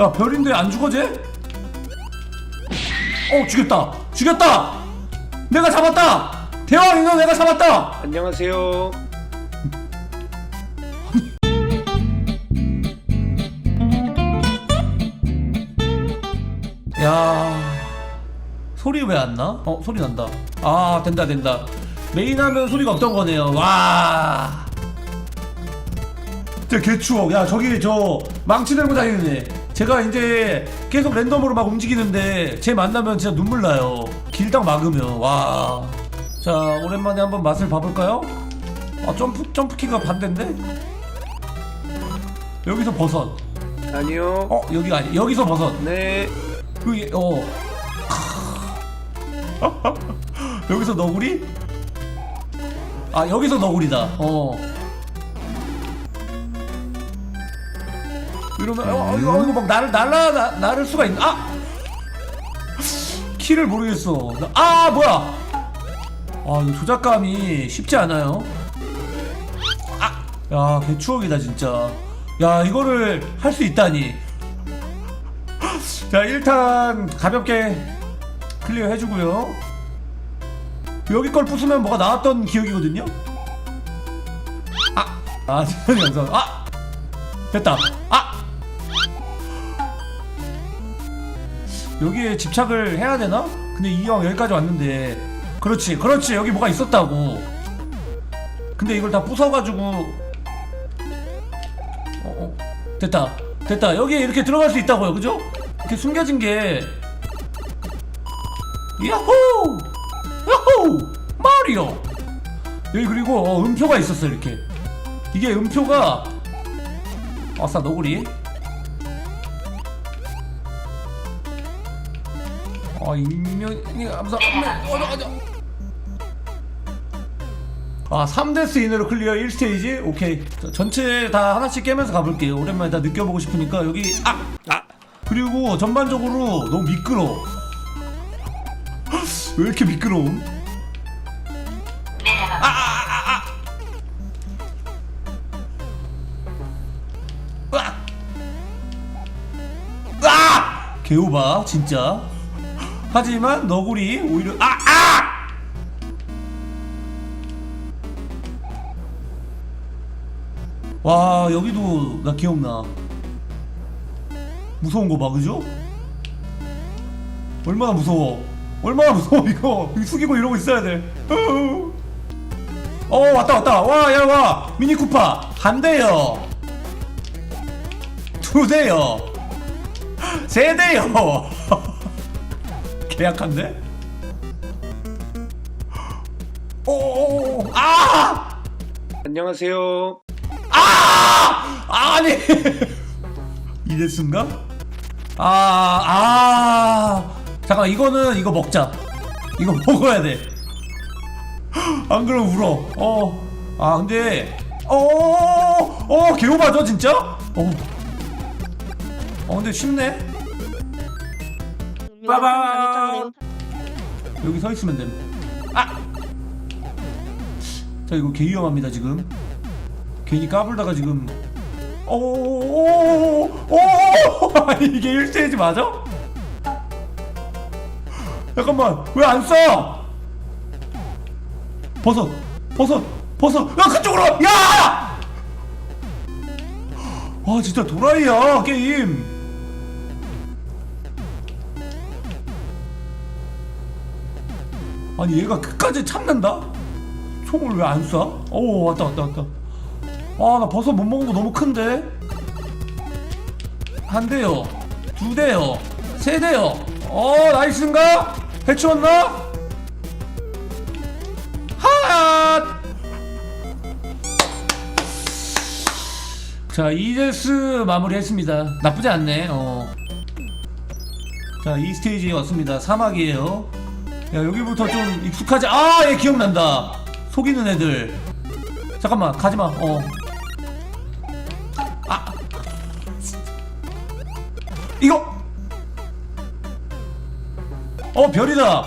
야 별인데 안 죽어 쟤? 어 죽였다. 죽였다! 내가 잡았다! 대왕 인형 내가 잡았다! 안녕하세요. 야 소리 왜 안 나? 어 소리 난다. 아 된다 된다. 메인 하면 소리가 없던 거네요. 와. 진짜 개추억. 야 저기 저 망치 들고 다니는 애 제가 이제 계속 랜덤으로 막 움직이는데 쟤 만나면 진짜 눈물 나요 길딱 막으면 와 자 오랜만에 한번 맛을 봐볼까요? 아 점프 점프키가 반대인데? 여기서 버섯 아니요. 어 여기 아니 여기서 버섯 네. 여기 어 여기서 너구리? 아 여기서 너구리다 어 이러면 어, 어, 이거, 이거 막 나를 날라 나, 나를 수가 있나? 아! 키를 모르겠어. 나- 아 뭐야? 아 이거 조작감이 쉽지 않아요. 아 야 개추억이다 진짜. 야 이거를 할 수 있다니. 자 일단 가볍게 클리어 해주고요. 여기 걸 부수면 뭐가 나왔던 기억이거든요? 아! 아 지금 영상 아! 됐다. 아! 여기에 집착을 해야 되나? 근데 이형 여기까지 왔는데. 그렇지 그렇지. 여기 뭐가 있었다고. 근데 이걸 다 부숴가지고. 어, 어. 됐다. 됐다. 여기에 이렇게 들어갈 수 있다고요. 그죠? 이렇게 숨겨진 게. 야호! 야호! 마리오! 여기 그리고 어, 음표가 있었어 이렇게. 이게 음표가. 아싸 너구리 아 인명이 감사 아 3데스 인으로 클리어 1스테이지 오케이 자, 전체 다 하나씩 깨면서 가볼게요 오랜만에 다 느껴보고 싶으니까 여기 아! 아! 그리고 전반적으로 너무 미끄러워 왜 이렇게 미끄러움? 아, 아, 아, 아. 으악! 개오바 진짜 하지만 너구리 오히려 아! 아! 와 여기도 나 기억나. 무서운 거 봐 그죠? 얼마나 무서워. 얼마나 무서워 이거. 이거 숙이고 이러고 있어야 돼. 어, 왔다 왔다. 와 야 와. 미니 쿠파. 한 대요. 두 대요. 세 대요 계약한데? 오오오 아! 안녕하세요. 아! 아니 이랬은가? 아, 아. 잠깐 이거는 이거 먹자. 이거 먹어야 돼. 안 그러면 울어. 어. 아, 근데 어, 어, 개오바죠, 진짜? 어. 어, 근데 쉽네. 빠밤. 여기 서 있으면 됨. 아! 자, 이거 개 위험합니다, 지금. 괜히 까불다가 지금 오오오오 이게 1스테이지 맞아? 잠깐만 왜 안 써? 버섯 버섯 버섯 야 그쪽으로 야! 아 진짜 도라이야 게임 아니 얘가 끝까지 참는다? 총을 왜 안 쏴? 오 왔다 왔다 왔다 아 나 버섯 못 먹은 거 너무 큰데 한 대요 두 대요 세 대요 어 나이스인가 해치웠나 핫! 자 이제스 마무리했습니다 나쁘지 않네 어. 자 이 스테이지에 왔습니다 사막이에요 야 여기부터 좀 익숙하지. 아 얘 기억난다. 속이는 애들. 잠깐만 가지마. 어. 아! 이거! 어 별이다.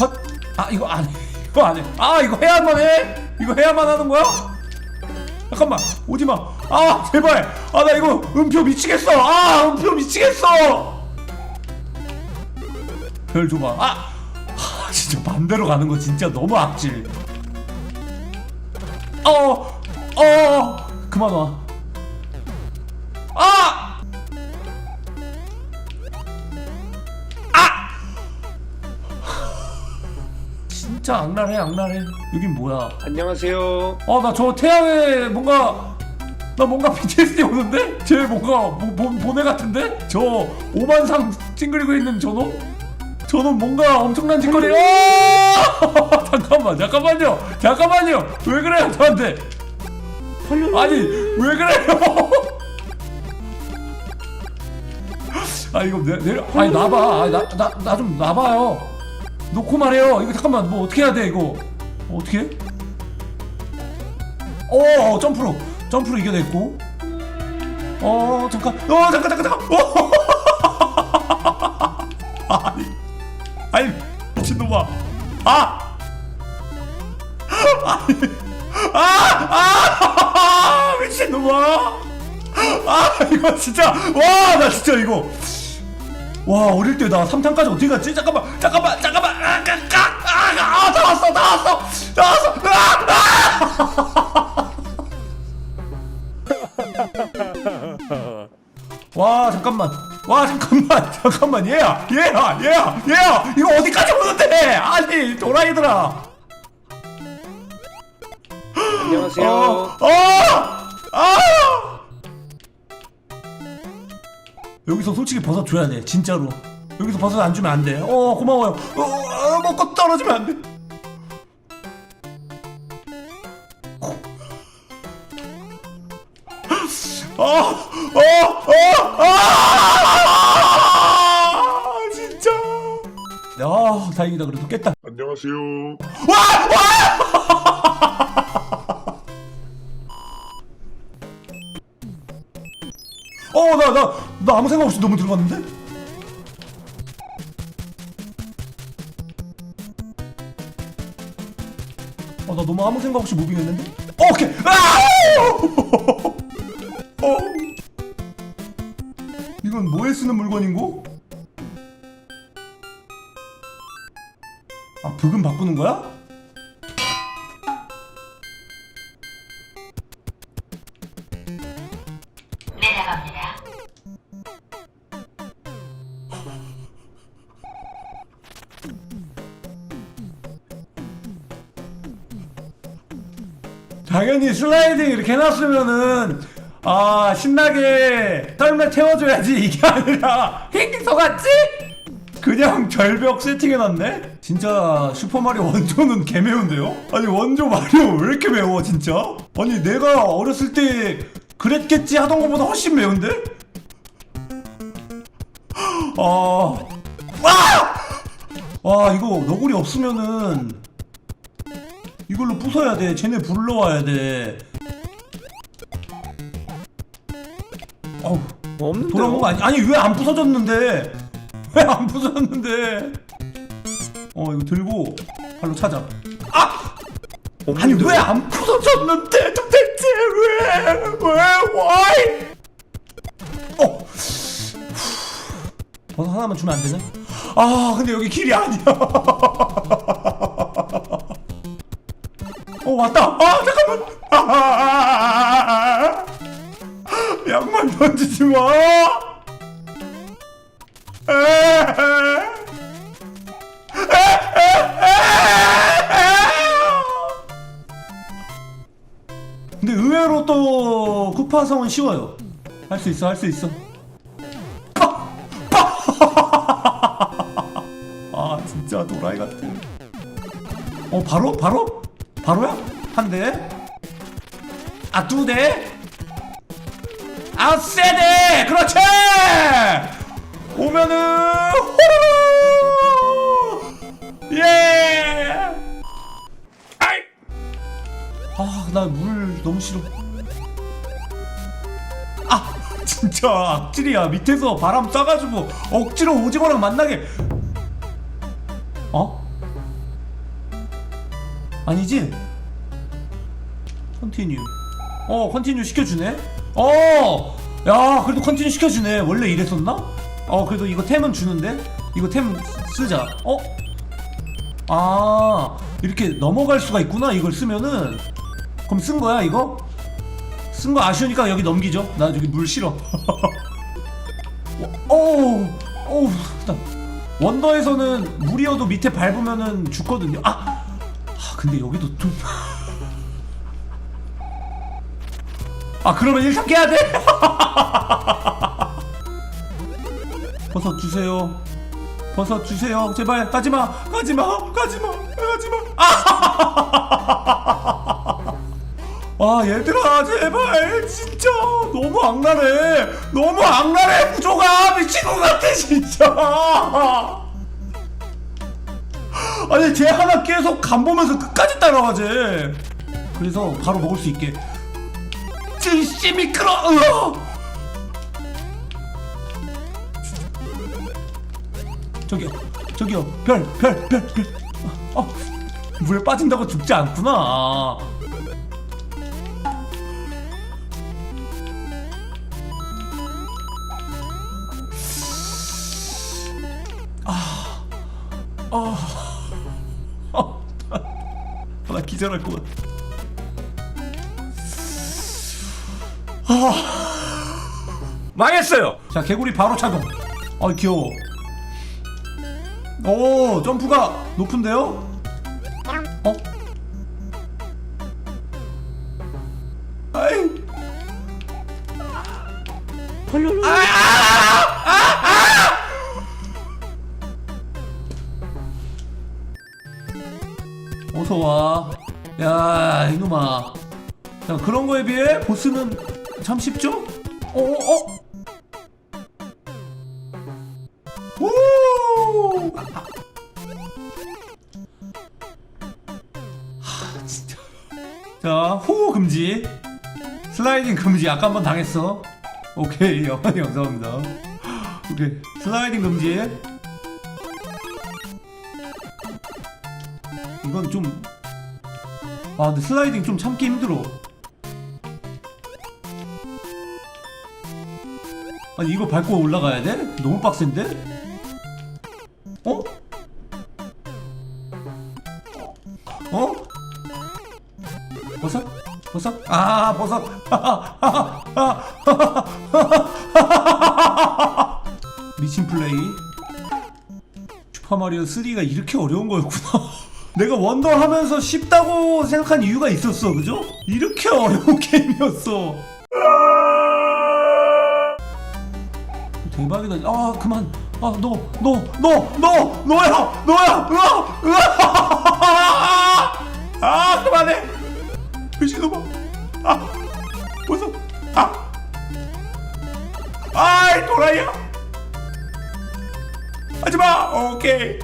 헛! 아 이거 안해. 이거 안해. 아 이거 해야만 해? 이거 해야만 하는 거야? 잠깐만 오지마. 아 제발. 아 나 이거 음표 미치겠어. 아 음표 미치겠어. 별 줘봐. 아, 아 진짜 반대로 가는 거 진짜 너무 악질 어어 어, 그만 와 아! 아! 진짜 악랄해 악랄해 여긴 뭐야 안녕하세요. 아나 저 태양에 뭔가 나 뭔가 PTSD 오는데? 쟤 뭔가 뭐, 보, 보내 같은데? 저 오만상 찡그리고 있는 저놈? 저놈 뭔가 엄청난 짓거리 아! 잠깐만 잠깐만요. 잠깐만요. 왜 그래요 저한테? 아니 왜 그래요? 아 이거 내, 내려 아니 놔봐. 나나 좀 놔봐요. 놓고 말해요. 이거 잠깐만 뭐 어떻게 해야 돼 이거? 어, 어떻게? 해? 어 점프로. 점프로 이겨냈고. 어 잠깐 어 잠깐 잠깐 잠깐. 어 아니 미친놈아. 아! 아니 아 아! 미친놈아. 아 이거 진짜. 와 나 진짜 이거. 와 어릴 때 나 3탄까지 어떻게 갔지? 잠깐만 잠깐만 잠깐만. 아까까아다 왔어 다 왔어. 다 왔어. 아, 아! 와 잠깐만 와 잠깐만 잠깐만 얘야 얘야 얘야 얘야 이거 어디까지 오는데 아니 도라이들아 안녕하세요. 어, 어, 아! 여기서 솔직히 버섯 줘야 돼, 진짜로. 여기서 버섯 안 주면 안 돼. 어, 고마워요. 어, 어, 먹고 떨어지면 안 돼. 그래도 깼다. 안녕하세요. 와! 와! 어, 나, 나, 나 아무 생각 없이 너무 들어갔는데? 어, 나 너무 아무 생각 없이 무빙했는데? 어, 오케이! 아! 어. 이건 뭐에 쓰는 물건인고? 아, 부금 바꾸는 거야? 내려갑니다. 당연히 슬라이딩 이렇게 해놨으면은 아 신나게 썰매 태워줘야지 이게 아니라 킹킹 속았지? 그냥 절벽 세팅해놨네? 진짜 슈퍼마리오 원조는 개매운데요? 아니 원조 마리오 왜 이렇게 매워 진짜? 아니 내가 어렸을 때 그랬겠지 하던 것보다 훨씬 매운데? 아... 와! 와 이거 너구리 없으면은 이걸로 부숴야 돼. 쟤네 불러와야 돼. 어우, 없는데. 돌아온 거 아니? 아니 왜 안 부서졌는데? 왜 안 부서졌는데? 어 이거 들고 발로 찾아. 아! 아니 왜 안 부서졌는데 도대체 왜? 왜? why? 어. 버섯 하나만 주면 안 되냐? 아 근데 여기 길이 아니야. 어 왔다. 아 잠깐만. 아, 양말 던지지 마. 에, 근 또 쿠파성은 쉬워요. 할 수 있어, 할 수 있어. 아 진짜 도라이 같아. 어 바로 바로 바로야? 한 대. 아 두 대. 아세 대. 그렇지. 오면은 호로로. 예. 아이. 아나 물 너무 싫어. 아 진짜 악질이야 밑에서 바람 쏴가지고 억지로 오징어랑 만나게. 어? 아니지? 컨티뉴 어 컨티뉴 시켜주네 어! 야, 그래도 컨티뉴 시켜주네. 원래 이랬었나? 어, 그래도 이거 템은 주는데? 이거 템 쓰자. 어? 아, 이렇게 넘어갈 수가 있구나. 이걸 쓰면은. 그럼 쓴 거야, 이거? 쓴 거 아쉬우니까 여기 넘기죠. 나 저기 물 싫어. 오, 오, 나 원더에서는 물이어도 밑에 밟으면은 죽거든요. 아, 아 근데 여기도 좀. 아 그러면 일단 깨야 돼? 버섯 주세요. 버섯 주세요. 제발 가지마, 가지마, 가지마, 가지마. 아 얘들아 제발 진짜. 너무 악랄해. 너무 악랄해 구조가. 미친 것 같아 진짜. 아니 쟤 하나 계속 간 보면서 끝까지 따라가지 그래서 바로 먹을 수 있게. 진씨 미끄러 으아! 저기요 저기요. 별 별 별별. 어, 물에 빠진다고 죽지 않구나 어, 나 기절할 것 같아. 망했어요. 자, 개구리 바로 착용. 아, 귀여워. 오, 점프가 높은데요? 어서 와. 야, 이놈아. 자, 그런 거에 비해 보스는 참 쉽죠? 어, 어, 어? 오! 하, 진짜. 자, 호흡 금지. 슬라이딩 금지. 아까 한 번 당했어. 오케이, 영환이 감사합니다. 오케이, 슬라이딩 금지. 이건 좀. 아, 근데 슬라이딩 좀 참기 힘들어. 아니, 이거 밟고 올라가야 돼? 너무 빡센데? 어? 어? 버섯? 버섯? 아 버섯 미친 플레이 슈퍼마리오 3가 이렇게 어려운 거였구나 내가 원더 하면서 쉽다고 생각한 이유가 있었어 그죠? 이렇게 어려운 게임이었어 대박이다. 아 그만. 아 너 너 너 너 너 야 너야. 으아 으아. 아 그만해. 미친놈아. 아 벌써 아. 아이 도라이야. 하지마. 오케이.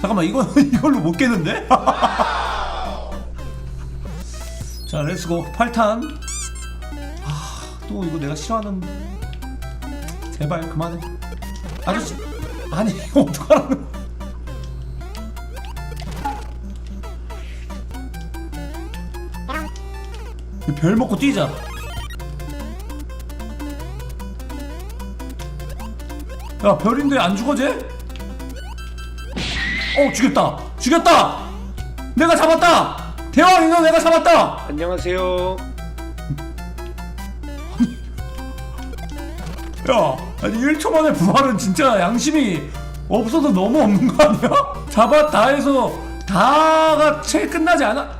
잠깐만 이거 이걸로 못 깨는데? 자 렛츠고. 8탄. 또 이거 내가 싫어하는. 제발 그만해. 아저씨 아니 이거 어떡하라는 별 먹고 뛰자. 야 별인데 안 죽어 쟤? 어 죽였다 죽였다 내가 잡았다 대왕 인형 내가 잡았다 안녕하세요. 야, 아니 1초 만에 부활은 진짜 양심이 없어서 너무 없는 거 아니야? 잡아 다 해서 다가 채 끝나지 않아?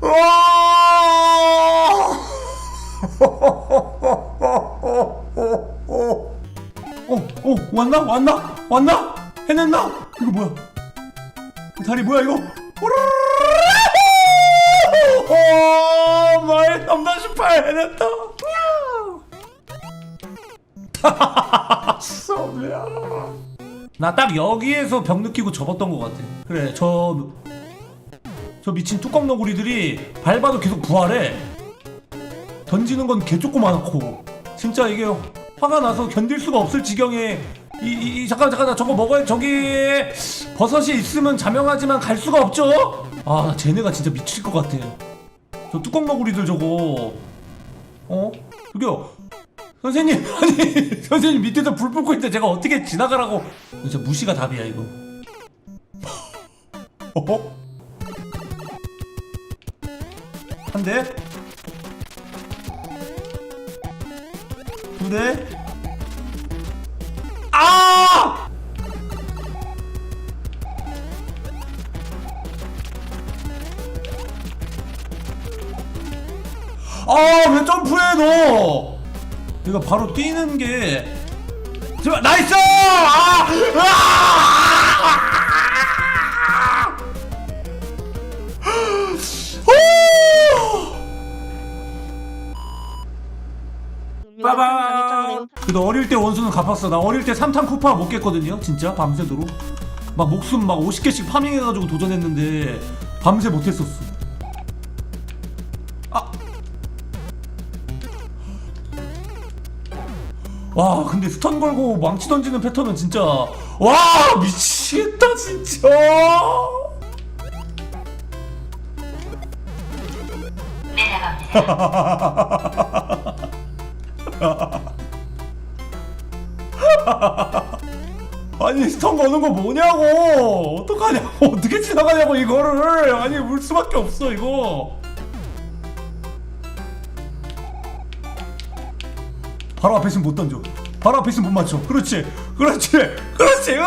어, 어, 왔나? 왔나? 왔나? 해냈나? 이거 뭐야? 다리 뭐야 이거? 오 마이 3-8 해냈다 썸이야 나 딱 여기에서 병 느끼고 접었던 것 같아 그래 저 저 미친 뚜껑 너구리들이 밟아도 계속 부활해 던지는 건 개 조그만하고 진짜 이게 화가 나서 견딜 수가 없을 지경의 이, 이, 이 잠깐 잠깐 저거 먹어야 저기 버섯이 있으면 자명하지만 갈 수가 없죠? 아 쟤네가 진짜 미칠 것 같아. 저 뚜껑 너구리들 저거 어 저기요 선생님 아니 선생님 밑에서 불 붙고 있는데 제가 어떻게 지나가라고 진짜 무시가 답이야 이거. 어? 한 대? 두 대? 아! 아, 왜 점프해, 너? 이거 바로 뛰는 게. 제발, 나이스! 아! 아! 후! 빠밤! 그래도 어릴 때 원수는 갚았어. 나 어릴 때 3탄 쿠파 못 깼거든요. 진짜 밤새도록. 막 목숨 막 50개씩 파밍해가지고 도전했는데 밤새 못했었어. 아! 와 근데 스턴 걸고 망치 던지는 패턴은 진짜 와 미치겠다 진짜 내려갑니다. 거는 거 뭐냐고. 어떡하냐고. 어떻게 지나가냐고 이거를. 아니 물 수밖에 없어 이거. 바로 앞에 있으면 못 던져. 바로 앞에 있으면 못 맞춰. 그렇지. 그렇지. 그렇지.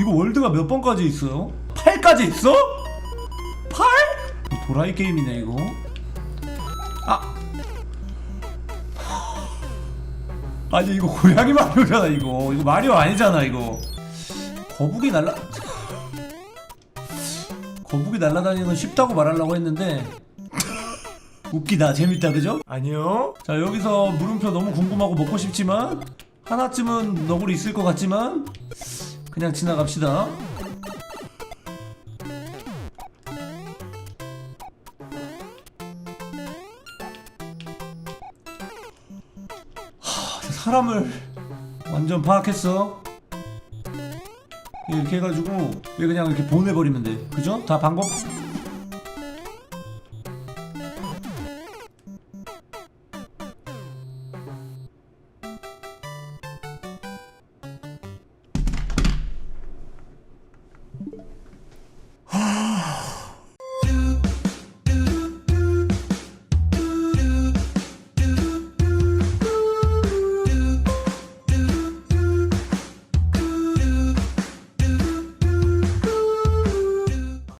이거 월드가 몇 번까지 있어요? 8까지 있어? 8? 도라이 게임이네 이거 아니 이거 고양이 마리오잖아 이거. 이거 마리오 아니잖아 이거. 거북이 날라 거북이 날라다니는 건 쉽다고 말하려고 했는데 웃기다 재밌다 그죠? 아니요. 자 여기서 물음표 너무 궁금하고 먹고 싶지만 하나쯤은 너구리 있을 것 같지만 그냥 지나갑시다 사람을 완전 파악했어. 이렇게 해가지고 얘 그냥 이렇게 보내버리면 돼. 그죠? 다 방법